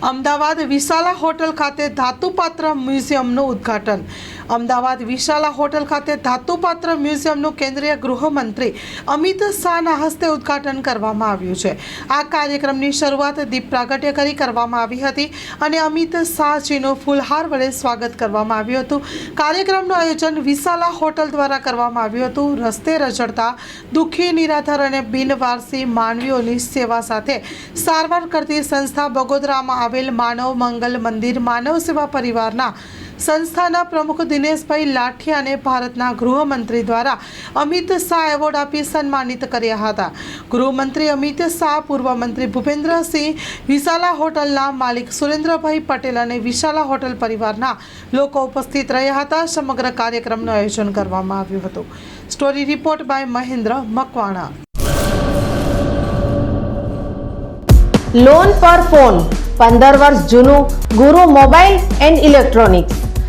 Ahmedabad Vishala hotel ખાતે ધાતુપાત્ર મ્યુઝિયમનું ઉદ્ઘાટન. Ahmedabad Vishala hotel ખાતે ધાતુપાત્ર મ્યુઝિયમનું કેન્દ્રીય ગૃહમંત્રી અમિત શાહના હસ્તે ઉદ્ઘાટન કરવામાં આવ્યું છે. આ કાર્યક્રમની શરૂઆત દીપ પ્રાગટ્ય કરી કરવામાં આવી હતી અને અમિત શાહજીનું ફૂલહાર વડે સ્વાગત કરવામાં આવ્યું હતું. કાર્યક્રમનું આયોજન વિશાલા હોટલ દ્વારા કરવામાં આવ્યું હતું. રસ્તે રજડતા દુઃખી, નિરાધાર અને બિનવારસી માનવીઓની સેવા સાથે સારવાર કરતી સંસ્થા બગોદરામાં આવેલ માનવ મંગલ મંદિર માનવ સેવા પરિવારના સંસ્થાના પ્રમુખ દિનેશભાઈ લાઠિયાને ભારતના ગૃહમંત્રી દ્વારા અમિત શાહ એવોર્ડ આપી સન્માનિત કર્યા હતા. ગૃહમંત્રી અમિત શાહ પૂર્વ મંત્રી ભૂપેન્દ્રસિંહ, વિશાલા હોટલના માલિક સુરેન્દ્રભાઈ પટેલ અને વિશાલા હોટલ પરિવારના લોકો ઉપસ્થિત રહ્યા હતા. સમગ્ર કાર્યક્રમનું આયોજન કરવામાં આવ્યું હતું. Story report by Mahendra Makwana. Loan પર ફોન, પંદર વર્ષ જૂનું ગુરુ મોબાઈલ એન્ડ ઇલેક્ટ્રોનિક્સ.